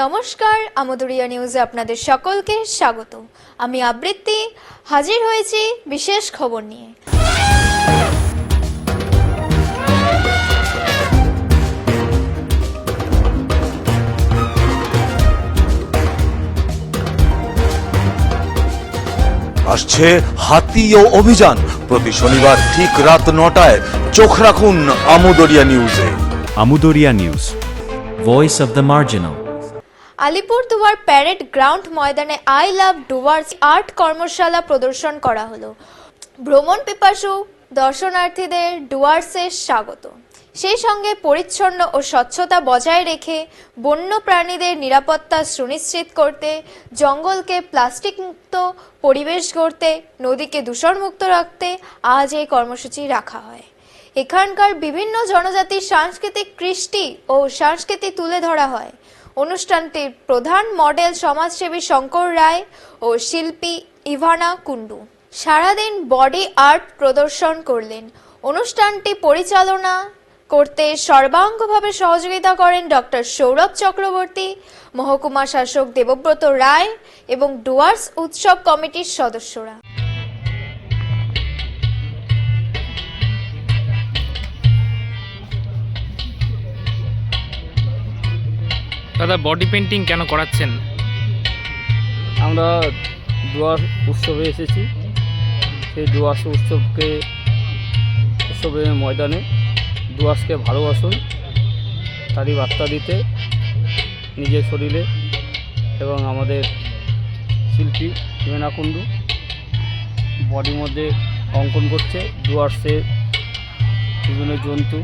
নমস্কার আমদুরিয়া নিউজে আপনাদের সকলকে স্বাগত। আমি আবৃত্তি হাজির হয়েছি বিশেষ খবর নিয়ে। আসছে হাতি ও অভিযান। প্রতি শনিবার ঠিক রাত নটায় চোখ রাখুন আমুদরিয়া নিউজে। Amudoria news voice of the Marginal. Alipurduar parade ground ময়দানে আই লাভ ডুয়ার্স আর্ট কর্মশালা প্রদর্শন করা হলো। ভ্রমণ পিপাসু দর্শনার্থীদের ডুয়ার্সে স্বাগত। সেই সঙ্গে পরিচ্ছন্ন ও স্বচ্ছতা বজায় রেখে বন্য প্রাণীদের নিরাপত্তা সুনিশ্চিত করতে, জঙ্গলকে প্লাস্টিক মুক্ত পরিবেশ গড়তে, নদীকে দূষণমুক্ত রাখতে আজ এই কর্মসূচি রাখা হয়। এখানকার বিভিন্ন জনজাতির সাংস্কৃতিক কৃষ্টি ও সংস্কৃতি তুলে ধরা হয়। অনুষ্ঠানটির প্রধান মডেল সমাজসেবী শঙ্কর রায় ও শিল্পী ইভানা কুন্ডু সারাদিন বডি আর্ট প্রদর্শন করলেন। অনুষ্ঠানটি পরিচালনা করতে সর্বাঙ্গভাবে সহযোগিতা করেন ডক্টর সৌরভ চক্রবর্তী, মহকুমা শাসক দেবব্রত রায় এবং ডুয়ার্স উৎসব কমিটির সদস্যরা। দাদা বডি পেন্টিং কেন করাচ্ছেন? আমরা দুয়ার উৎসবে এসেছি। সেই ডুয়ার্স উৎসবকে, উৎসবের ময়দানে ডুয়ার্সকে ভালোবাসুন, তারই বার্তা দিতে, নিজের শরীরে এবং আমাদের শিল্পী হিমেনা কুণ্ডু বডির মধ্যে অঙ্কন করছে। ডুয়ার্সের বিভিন্ন জন্তু,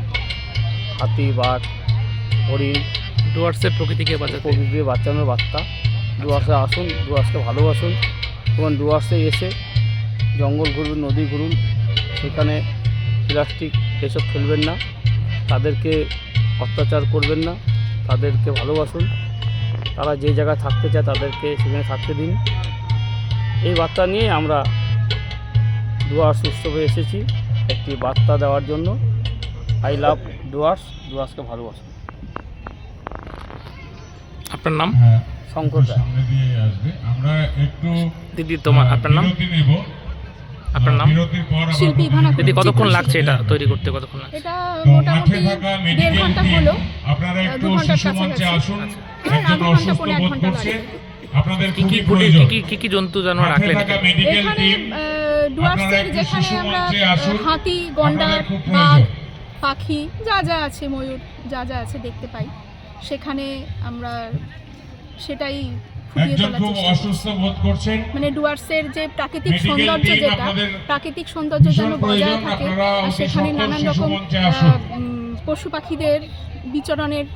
হাতি, বাঘ, হরিণ ডুয়ার্সের প্রকৃতিকে বাঁচাতে। প্রকৃতির বাঁচানোর বার্তা। ডুয়ার্সে আসুন ডুয়ার্সকে ভালোবাসুন। এবং ডুয়ার্সে এসে জঙ্গল ঘুরুন, নদী ঘুরুন। সেখানে প্লাস্টিক এসব ফেলবেন না। তাদেরকে অত্যাচার করবেন না। তাদেরকে ভালোবাসুন। তারা যে জায়গায় থাকতে চায় তাদেরকে সেখানে থাকতে দিন। এই বার্তা নিয়ে আমরা ডুয়ার্স উৎসবে এসেছি। একটি বার্তা দেওয়ার জন্য। আই লাভ ডুয়ার্স ডুয়ার্সকে ভালোবাসুন আপনার নাম? শঙ্কর রায়। সামনে দিয়ে আসবে। আমরা একটু দিদি তোমার আপনার নাম? আপনার নাম? শিল্পী দিদি কতক্ষণ লাগছে এটা তৈরি করতে? কতক্ষণ লাগছে? এটা মোটামুটি দেড় ঘণ্টা টিম হলো আপনারা একটু শিশু মঞ্চে আসুন। হ্যাঁ, একজন অসুস্থ বোধ করছে। আপনাদের কি কি খুবই ফুটে কি প্রয়োজন। কি কি কি জন্তু জানোয়ার রাখলেন এখানে? ডুয়ার্সের যেখানে আমরা হাতি গন্ডার বাঘ পাখি যা যা আছে ময়ূর যা যা আছে দেখতে পাই। সেখানে আমরা সেটাই ফুটিয়ে একজন খুব চেষ্টা অসুস্থ বোধ করছেন। মানে ডুয়ার্সের যে প্রাকৃতিক সৌন্দর্য যেটা প্রাকৃতিক সৌন্দর্য যেন বজায় থাকে আর সেখানে নানান রকম পশু পাখিদের বিচরণের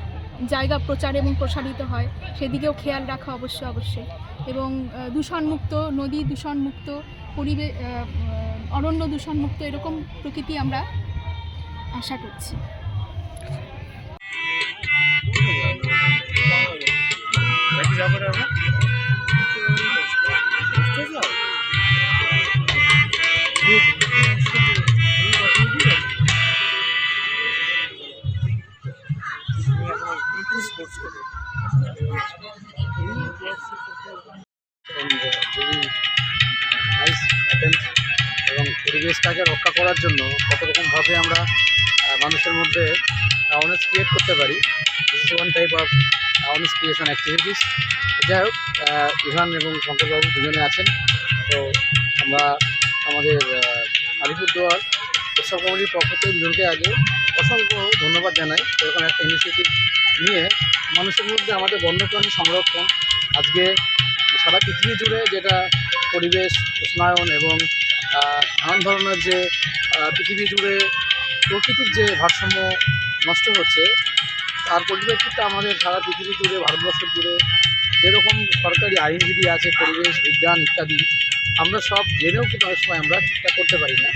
জায়গা প্রচার এবং প্রসারিত হয় সেদিকেও খেয়াল রাখা অবশ্যই অবশ্যই এবং দূষণমুক্ত নদী দূষণমুক্ত পরিবেশ অরণ্য দূষণমুক্ত এরকম প্রকৃতি আমরা আশা করছি। এবং পরিবেশটাকে রক্ষা করার জন্য কত রকমভাবে আমরা মানুষের মধ্যে অ্যাওয়ারনেস ক্রিয়েট করতে পারি। This one type of awareness creation activities যাই হোক ইভান এবং শঙ্করবাবু দুজনে আছেন। তো আমরা আমাদের আলিপুরদুয়ার উৎসব কমিটির পক্ষ থেকে দুজনকে আগে অসংখ্য ধন্যবাদ জানাই। এরকম একটা ইনিশিয়েটিভ নিয়ে মানুষের মধ্যে আমাদের বন্যপ্রাণী সংরক্ষণ, আজকে সারা পৃথিবী জুড়ে যেটা পরিবেশ, উষ্ণায়ন এবং নানান ধরনের যে পৃথিবী জুড়ে প্রকৃতির যে ভারসাম্য নষ্ট হচ্ছে, তার পরিপ্রেক্ষিতে আমাদের সারা পৃথিবী জুড়ে, ভারতবর্ষ জুড়ে যেরকম সরকারি আইনজীবী আছে, পরিবেশ বিজ্ঞান ইত্যাদি, আমরা সব জেনেও কিন্তু অনেক সময় আমরা ঠিকঠাক করতে পারি না।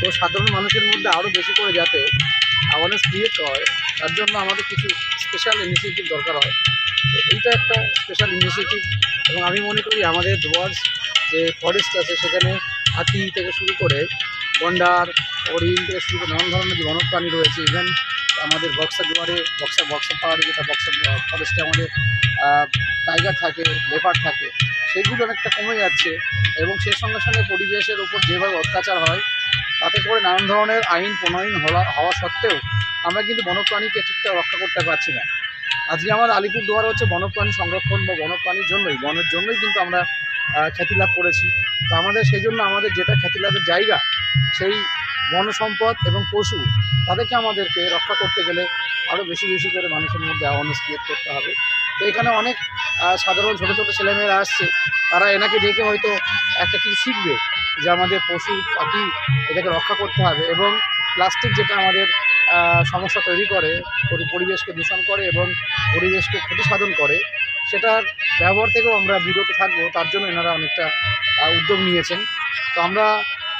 তো সাধারণ মানুষের মধ্যে আরও বেশি করে যাতে অ্যাওয়ারনেস ক্রিয়েট হয়, তার জন্য আমাদের কিছু স্পেশাল ইনিশিয়েটিভ দরকার হয়। তো এইটা একটা স্পেশাল ইনিশিয়েটিভ এবং আমি মনে করি আমাদের ডুয়ার্স যে ফরেস্ট আছে, সেখানে হাতি থেকে শুরু করে গন্ডার হরিণ থেকে নানান ধরনের যে বন্যপ্রাণী রয়েছে ইভেন আমাদের বক্সা দুয়ারে বক্সা বক্সা পাহাড়ে যেটা বক্সা ফরেস্টে আমাদের টাইগার থাকে লেপার থাকে, সেগুলো অনেকটা কমে যাচ্ছে এবং সেই সঙ্গে সঙ্গে পরিবেশের উপর যেভাবে অত্যাচার হয়, তাতে করে নানান ধরনের আইন প্রণয়ন হওয়া সত্ত্বেও আমরা কিন্তু বন্যপ্রাণীকে ঠিকঠাক রক্ষা করতে পারছি না। আজকে আমাদের আলিপুরদুয়ার হচ্ছে বন্যপ্রাণী সংরক্ষণ বা বন্যপ্রাণীর জন্যই, বনের জন্যই কিন্তু আমরা খ্যাতি লাভ করেছি। তো আমাদের সেই জন্য আমাদের যেটা খ্যাতি লাভের জায়গা, সেই বনসম্পদ এবং পশু, তাদেরকে আমাদেরকে রক্ষা করতে গেলে আরও বেশি বেশি করে মানুষের মধ্যে অ্যাওয়ারনেস ক্রিয়েট করতে হবে। তো এখানে অনেক সাধারণ ছোটো ছোটো ছেলেমেয়েরা আসছে। তারা এনাকে দেখে হয়তো একটা কিছু শিখবে যে আমাদের পশু, পাখি এটাকে রক্ষা করতে হবে এবং প্লাস্টিক যেটা আমাদের সমস্যা তৈরি করে, পরি- পরিবেশকে দূষণ করে এবং পরিবেশকে ক্ষতি সাধন করে সেটার ব্যবহার থেকেও আমরা বিরত থাকব, তার জন্য এনারা অনেকটা উদ্যোগ নিয়েছেন। তো আমরা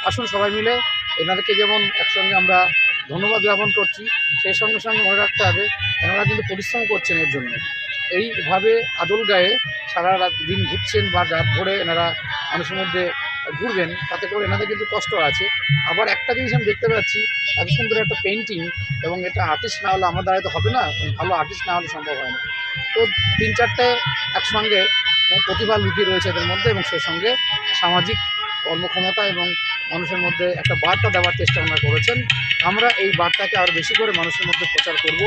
আসুন সবাই মিলে, এনাদেরকে যেমন একসঙ্গে আমরা ধন্যবাদ জ্ঞাপন করছি, সেই সঙ্গে সঙ্গে মনে রাখতে হবে, এনারা কিন্তু পরিশ্রম করছেন এর জন্য। এইভাবে আদল গায়ে সারা রাত দিন ঘুরছেন বা রাত ভরে এনারা মানুষের মধ্যে ঘুরবেন, তাতে করে এনাদের কিন্তু কষ্ট আছে। আবার একটা জিনিস আমি দেখতে পাচ্ছি, এত সুন্দর একটা পেন্টিং এবং এটা আর্টিস্ট না হলে আমার দ্বারা তো হবে না, ভালো আর্টিস্ট না হলে সম্ভব হয় না। তো তিন চারটে একসঙ্গে প্রতিভা লুকিয়ে রয়েছে এদের মধ্যে এবং সেই সঙ্গে সামাজিক কর্মক্ষমতা এবং মানুষের মধ্যে একটা বার্তা দেওয়ার চেষ্টা ওনারা করেছেন। আমরা এই বার্তাকে আরও বেশি করে মানুষের মধ্যে প্রচার করব।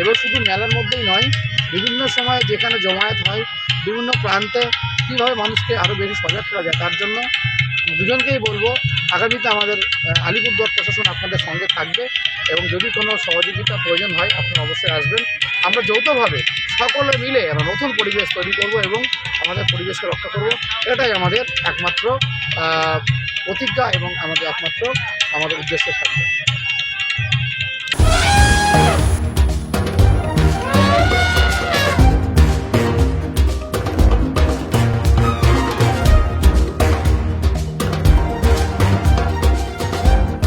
এবং শুধু মেলার মধ্যেই নয়, বিভিন্ন সময় যেখানে জমায়েত হয়, বিভিন্ন প্রান্তে কীভাবে মানুষকে আরও বেশি সজাগ করা যায় তার জন্য দুজনকেই বলব, আগামীতে আমাদের আলিপুরদুয়ার প্রশাসন আপনাদের সঙ্গে থাকবে এবং যদি কোনো সহযোগিতা প্রয়োজন হয়, আপনারা অবশ্যই আসবেন। আমরা যৌথভাবে সকলে মিলে আমরা নতুন পরিবেশ তৈরি করব এবং আমাদের পরিবেশকে রক্ষা করব। এটাই আমাদের একমাত্র প্রতিজ্ঞা এবং আমাদের একমাত্র, আমাদের উদ্দেশ্য থাকবে।